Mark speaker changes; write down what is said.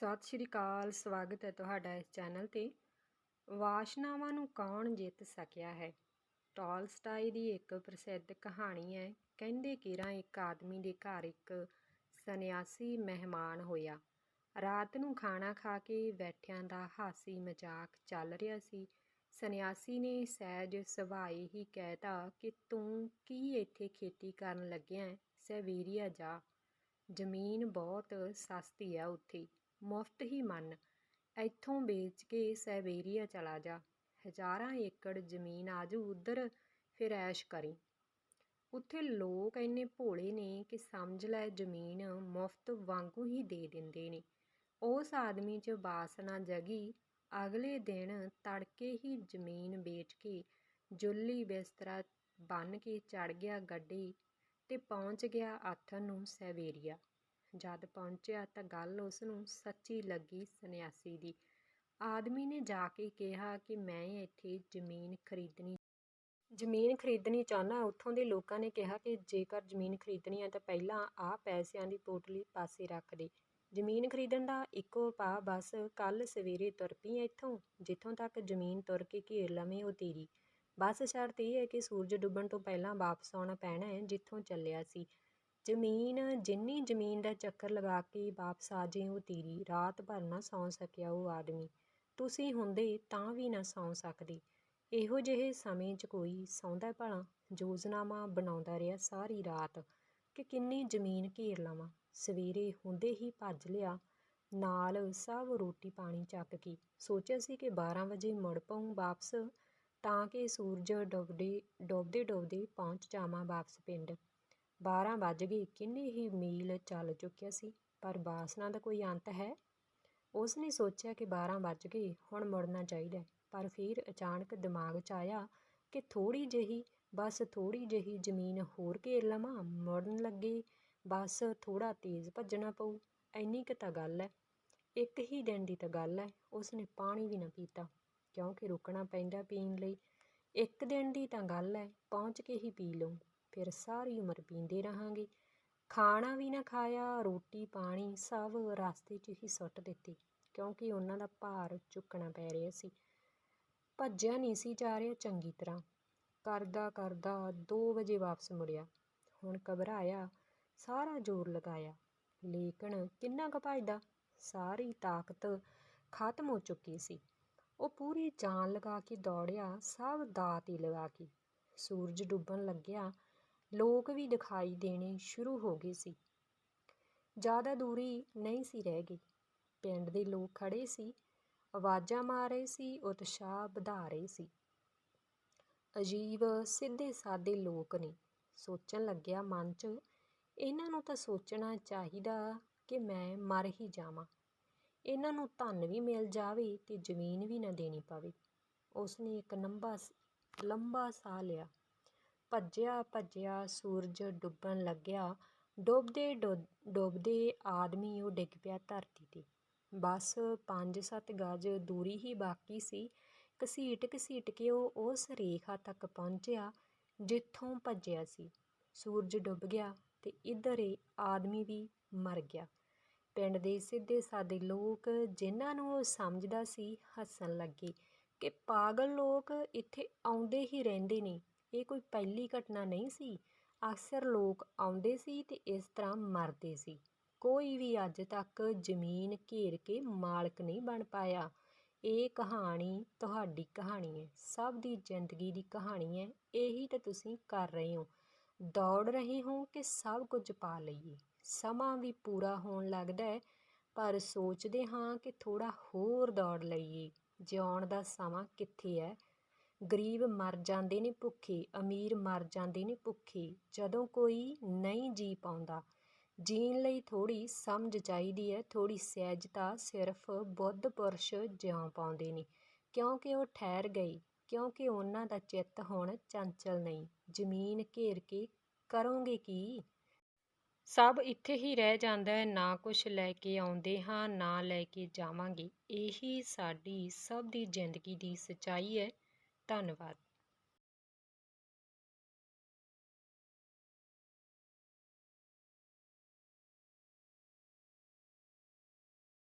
Speaker 1: ਸਤਿ ਸ਼੍ਰੀ ਅਕਾਲ, ਸਵਾਗਤ ਹੈ ਤੁਹਾਡਾ ਇਸ ਚੈਨਲ ਤੇ। ਵਾਸ਼ਨਾਵਾਂ ਨੂੰ ਕੌਣ ਜਿੱਤ ਸਕਿਆ ਹੈ? ਟਾਲਸਟਾਈ ਦੀ ਇੱਕ ਪ੍ਰਸਿੱਧ ਕਹਾਣੀ ਹੈ, ਕਹਿੰਦੇ ਕਿਰਾਂ ਇੱਕ ਆਦਮੀ ਦੇ ਘਰ ਇੱਕ ਸੰਨਿਆਸੀ ਮਹਿਮਾਨ ਹੋਇਆ। ਰਾਤ ਨੂੰ ਖਾਣਾ ਖਾ ਕੇ ਬੈਠਿਆਂ ਦਾ ਹਾਸੀ ਮਜ਼ਾਕ ਚੱਲ ਰਿਹਾ ਸੀ। ਸੰਨਿਆਸੀ ਨੇ ਸਹਿਜ ਸੁਭਾਏ ਹੀ ਕਹਿਤਾ ਕਿ ਤੂੰ ਕੀ ਇੱਥੇ ਖੇਤੀ ਕਰਨ ਲੱਗਿਆ ਹੈ? ਸਵੇਰੀਆ ਜਾ। ਜ਼ਮੀਨ ਬਹੁਤ ਸਸਤੀ ਆ ਉੱਥੇ। ਮੁਫਤ ਹੀ ਮੰਨ। ਇੱਥੋਂ ਵੇਚ ਕੇ ਸਾਈਬੇਰੀਆ ਚਲਾ ਜਾ। ਹਜ਼ਾਰਾਂ ਏਕੜ ਜ਼ਮੀਨ ਆਜੂ ਉੱਧਰ, ਫਿਰ ਐਸ਼ ਕਰੀ। ਉੱਥੇ ਲੋਕ ਇੰਨੇ ਭੋਲੇ ਨੇ ਕਿ ਸਮਝ ਲੈ ਜ਼ਮੀਨ ਮੁਫਤ ਵਾਂਗੂ ਹੀ ਦੇ ਦਿੰਦੇ ਨੇ। ਉਸ ਆਦਮੀ 'ਚ ਬਾਸਨਾ ਜਗੀ। ਅਗਲੇ ਦਿਨ ਤੜਕੇ ਹੀ ਜ਼ਮੀਨ ਵੇਚ ਕੇ ਜੁੱਲੀ ਬਿਸਤਰਾ ਬੰਨ ਕੇ ਚੜ ਗਿਆ ਗੱਡੀ ਤੇ ਪਹੁੰਚ ਗਿਆ ਆਥਨ ਨੂੰ ਸਵੇਰੀਆ ਜਦ ਪਹੁੰਚਿਆ ਤਾਂ ਗੱਲ ਉਸ ਨੂੰ ਸੱਚੀ ਲੱਗੀ ਸੰਨਿਆਸੀ ਦੀ। ਆਦਮੀ ਨੇ ਜਾ ਕੇ ਕਿਹਾ ਕਿ ਮੈਂ ਇੱਥੇ ਜ਼ਮੀਨ ਖਰੀਦਣੀ ਜ਼ਮੀਨ ਖਰੀਦਣੀ ਚਾਹੁੰਦਾ ਉੱਥੋਂ ਦੇ ਲੋਕਾਂ ਨੇ ਕਿਹਾ ਕਿ ਜੇਕਰ ਜ਼ਮੀਨ ਖਰੀਦਣੀ ਹੈ ਤਾਂ ਪਹਿਲਾਂ ਆਹ ਪੈਸਿਆਂ ਦੀ ਪੋਟਲੀ ਪਾਸੇ ਰੱਖ ਦੇ। ਜ਼ਮੀਨ ਖਰੀਦਣ ਦਾ ਇੱਕੋ ਉਪਾਅ ਬਸ ਕੱਲ ਸਵੇਰੇ ਤੁਰ ਪਈ ਇੱਥੋਂ, ਜਿੱਥੋਂ ਤੱਕ ਜ਼ਮੀਨ ਤੁਰ ਕੇ ਘੇਰ ਲਵੇਂ ਉਹ ਤੇਰੀ। ਬਸ ਸ਼ਰਤ ਇਹ ਹੈ ਕਿ ਸੂਰਜ ਡੁੱਬਣ ਤੋਂ ਪਹਿਲਾਂ ਵਾਪਸ ਆਉਣਾ ਪੈਣਾ ਹੈ, ਜਿੱਥੋਂ ਚੱਲਿਆ ਸੀ। ਜ਼ਮੀਨ, ਜਿੰਨੀ ਜ਼ਮੀਨ ਦਾ ਚੱਕਰ ਲਗਾ ਕੇ ਵਾਪਸ ਆ ਜੇ ਉਹ ਤੇਰੀ, ਰਾਤ ਭਰ ਨਾ ਸੌਂ ਸਕਿਆ ਉਹ ਆਦਮੀ। ਤੁਸੀਂ ਹੁੰਦੇ ਤਾਂ ਵੀ ਨਾ ਸੌਂ ਸਕਦੇ। ਇਹੋ ਜਿਹੇ ਸਮੇਂ 'ਚ ਕੋਈ ਸੌਂਦਾ ਭਲਾ? ਯੋਜਨਾਵਾਂ ਬਣਾਉਂਦਾ ਰਿਹਾ ਸਾਰੀ ਰਾਤ ਕਿ ਕਿੰਨੀ ਜ਼ਮੀਨ ਘੇਰ ਲਵਾਂ। ਸਵੇਰੇ ਹੁੰਦੇ ਹੀ ਭੱਜ ਲਿਆ, ਨਾਲ ਸਭ ਰੋਟੀ ਪਾਣੀ ਚੱਕ ਕੇ। ਸੋਚਿਆ ਸੀ ਕਿ 12 ਵਜੇ ਮੁੜ ਪਊਂ ਵਾਪਸ, ਤਾਂ ਕਿ ਸੂਰਜ ਡੁੱਬਦੇ ਡੁੱਬਦੇ ਡੁੱਬਦੇ ਪਹੁੰਚ ਜਾਵਾਂ ਵਾਪਸ ਪਿੰਡ। 12 ਵੱਜ ਗਏ, ਕਿੰਨੇ ਹੀ ਮੀਲ ਚੱਲ ਚੁੱਕਿਆ ਸੀ, ਪਰ ਬਾਸਨਾ ਦਾ ਕੋਈ ਅੰਤ ਹੈ। ਉਸ ਨੇ ਸੋਚਿਆ ਕਿ 12 ਵੱਜ ਗਏ, ਹੁਣ ਮੁੜਨਾ ਚਾਹੀਦਾ ਪਰ ਫਿਰ ਅਚਾਨਕ ਦਿਮਾਗ 'ਚ ਆਇਆ ਕਿ ਥੋੜੀ ਜਿਹੀ, ਬਸ ਥੋੜੀ ਜਿਹੀ ਜ਼ਮੀਨ ਹੋਰ ਘੇਰ ਲਵਾਂ, ਮੁੜਨ ਲੱਗੇ, ਬਸ ਥੋੜਾ ਤੇਜ਼ ਭੱਜਣਾ ਪਊ ਐਨੀ ਕੁ ਤਾਂ ਗੱਲ ਹੈ। ਇੱਕ ਹੀ ਦਿਨ ਦੀ ਤਾਂ ਗੱਲ ਹੈ ਉਸ ਨੇ ਪਾਣੀ ਵੀ ਨਾ ਪੀਤਾ, ਕਿਉਂਕਿ ਰੁਕਣਾ ਪੈਂਦਾ ਪੀਣ ਲਈ। ਇੱਕ ਦਿਨ ਦੀ ਤਾਂ ਗੱਲ ਹੈ, ਪਹੁੰਚ ਕੇ ਹੀ ਪੀ ਲਉ ਫਿਰ ਸਾਰੀ ਉਮਰ ਪੀਂਦੇ ਰਹਾਂਗੇ। ਖਾਣਾ ਵੀ ਨਾ ਖਾਇਆ, ਰੋਟੀ, ਪਾਣੀ ਸਭ ਰਸਤੇ 'ਚ ਹੀ ਸੁੱਟ ਦਿੱਤੇ, ਕਿਉਂਕਿ ਉਹਨਾਂ ਦਾ ਭਾਰ ਚੁੱਕਣਾ ਪੈ ਰਿਹਾ ਸੀ। ਭੱਜਿਆ ਨਹੀਂ ਸੀ ਜਾ ਰਿਹਾ ਚੰਗੀ ਤਰ੍ਹਾਂ। ਕਰਦਾ ਕਰਦਾ 2 ਵਜੇ ਵਾਪਸ ਮੁੜਿਆ। ਹੁਣ ਘਬਰਾਇਆ, ਸਾਰਾ ਜ਼ੋਰ ਲਗਾਇਆ। ਲੇਕਿਨ ਕਿੰਨਾ ਕੁ ਭੱਜਦਾ? ਸਾਰੀ ਤਾਕਤ ਖਤਮ ਹੋ ਚੁੱਕੀ ਸੀ। ਉਹ ਪੂਰੀ ਜਾਨ ਲਗਾ ਕੇ ਦੌੜਿਆ, ਸਭ ਦਾਤ ਹੀ ਲਗਾ ਕੇ। ਸੂਰਜ ਡੁੱਬਣ ਲੱਗਿਆ ਲੋਕ ਵੀ ਦਿਖਾਈ ਦੇਣੇ ਸ਼ੁਰੂ ਹੋ ਗਏ ਸੀ। ਜ਼ਿਆਦਾ ਦੂਰੀ ਨਹੀਂ ਸੀ ਰਹਿ ਗਈ। ਪਿੰਡ ਦੇ ਲੋਕ ਖੜੇ ਸੀ, ਆਵਾਜ਼ਾਂ ਮਾਰ ਰਹੇ ਸੀ, ਉਤਸ਼ਾਹ ਵਧਾ ਰਹੇ ਸੀ। ਅਜੀਬ ਸਿੱਧੇ ਸਾਦੇ ਲੋਕ ਨੇ। ਸੋਚਣ ਲੱਗਿਆ ਮਨ 'ਚ, ਇਹਨਾਂ ਨੂੰ ਤਾਂ ਸੋਚਣਾ ਚਾਹੀਦਾ ਕਿ ਮੈਂ ਮਰ ਹੀ ਜਾਵਾਂ। ਇਹਨਾਂ ਨੂੰ ਧਨ ਵੀ ਮਿਲ ਜਾਵੇ ਤੇ ਜ਼ਮੀਨ ਵੀ ਨਾ ਦੇਣੀ ਪਵੇ। ਉਸ ਨੇ ਇੱਕ ਲੰਬਾ ਲੰਬਾ ਸਾਹ ਲਿਆ। ਭੱਜਿਆ ਭੱਜਿਆ ਸੂਰਜ ਡੁੱਬਣ ਲੱਗਿਆ। ਡੁੱਬਦੇ ਡੁੱਬਦੇ ਆਦਮੀ ਉਹ ਡਿੱਗ ਪਿਆ ਧਰਤੀ ਤੇ। ਬਸ 5-7 ਗਜ ਦੂਰੀ ਹੀ ਬਾਕੀ ਸੀ। ਘਸੀਟ ਘਸੀਟ ਕੇ ਉਹ ਉਸ ਰੇਖਾ ਤੱਕ ਪਹੁੰਚਿਆ ਜਿੱਥੋਂ ਭੱਜਿਆ ਸੀ। ਸੂਰਜ ਡੁੱਬ ਗਿਆ ਤੇ ਇੱਧਰ ਇਹ ਆਦਮੀ ਵੀ ਮਰ ਗਿਆ। ਪਿੰਡ ਦੇ ਸਿੱਧੇ ਸਾਦੇ ਲੋਕ ਜਿਨ੍ਹਾਂ ਨੂੰ ਉਹ ਸਮਝਦਾ ਸੀ, ਹੱਸਣ ਲੱਗੇ ਕਿ ਪਾਗਲ ਲੋਕ ਇੱਥੇ ਆਉਂਦੇ ਹੀ ਰਹਿੰਦੇ ਨੇ। ਇਹ ਕੋਈ ਪਹਿਲੀ ਘਟਨਾ ਨਹੀਂ ਸੀ। ਅਕਸਰ ਲੋਕ ਆਉਂਦੇ ਸੀ ਤੇ ਇਸ ਤਰ੍ਹਾਂ ਮਰਦੇ ਸੀ। ਕੋਈ ਵੀ ਅੱਜ ਤੱਕ ਜ਼ਮੀਨ ਘੇਰ ਕੇ ਮਾਲਕ ਨਹੀਂ ਬਣ ਪਾਇਆ। ਇਹ ਕਹਾਣੀ ਤੁਹਾਡੀ ਕਹਾਣੀ ਹੈ। ਸਭ ਦੀ ਜ਼ਿੰਦਗੀ ਦੀ ਕਹਾਣੀ ਹੈ। ਇਹੀ ਤਾਂ ਤੁਸੀਂ ਕਰ ਰਹੇ ਹੋ। ਦੌੜ ਰਹੇ ਹੋ ਕਿ ਸਭ ਕੁਝ ਪਾ ਲਈਏ। ਸਮਾਂ ਵੀ ਪੂਰਾ ਹੋਣ ਲੱਗਦਾ ਹੈ, ਪਰ ਸੋਚਦੇ ਹਾਂ ਕਿ ਥੋੜਾ ਹੋਰ ਦੌੜ ਲਈਏ। ਜਿਉਣ ਦਾ ਸਮਾਂ ਕਿੱਥੇ ਹੈ? ਗਰੀਬ ਮਰ ਜਾਂਦੇ ਨੇ ਭੁੱਖੇ, ਅਮੀਰ ਮਰ ਜਾਂਦੇ ਨੇ ਭੁੱਖੇ, ਜਦੋਂ ਕੋਈ ਨਹੀਂ ਜੀ ਪਾਉਂਦਾ। ਜੀਣ ਲਈ ਥੋੜ੍ਹੀ ਸਮਝ ਚਾਹੀਦੀ ਹੈ, ਥੋੜ੍ਹੀ ਸਹਿਜਤਾ ਸਿਰਫ ਬੁੱਧ ਪੁਰਸ਼ ਜਿਉਂ ਪਾਉਂਦੇ ਨੇ। ਕਿਉਂਕਿ ਉਹ ਠਹਿਰ ਗਏ, ਕਿਉਂਕਿ ਉਹਨਾਂ ਦਾ ਚਿੱਤ ਹੁਣ ਚੰਚਲ ਨਹੀਂ। ਜ਼ਮੀਨ ਘੇਰ ਕੇ ਕਰੋਗੇ ਕੀ? ਸਭ ਇੱਥੇ ਹੀ ਰਹਿ ਜਾਂਦਾ ਹੈ, ਨਾ ਕੁਝ ਲੈ ਕੇ ਆਉਂਦੇ ਹਾਂ, ਨਾ ਲੈ ਕੇ ਜਾਵਾਂਗੇ। ਇਹੀ ਸਾਡੀ ਸਭ ਦੀ ਜ਼ਿੰਦਗੀ ਦੀ ਸਚਾਈ ਹੈ। ਧੰਨਵਾਦ।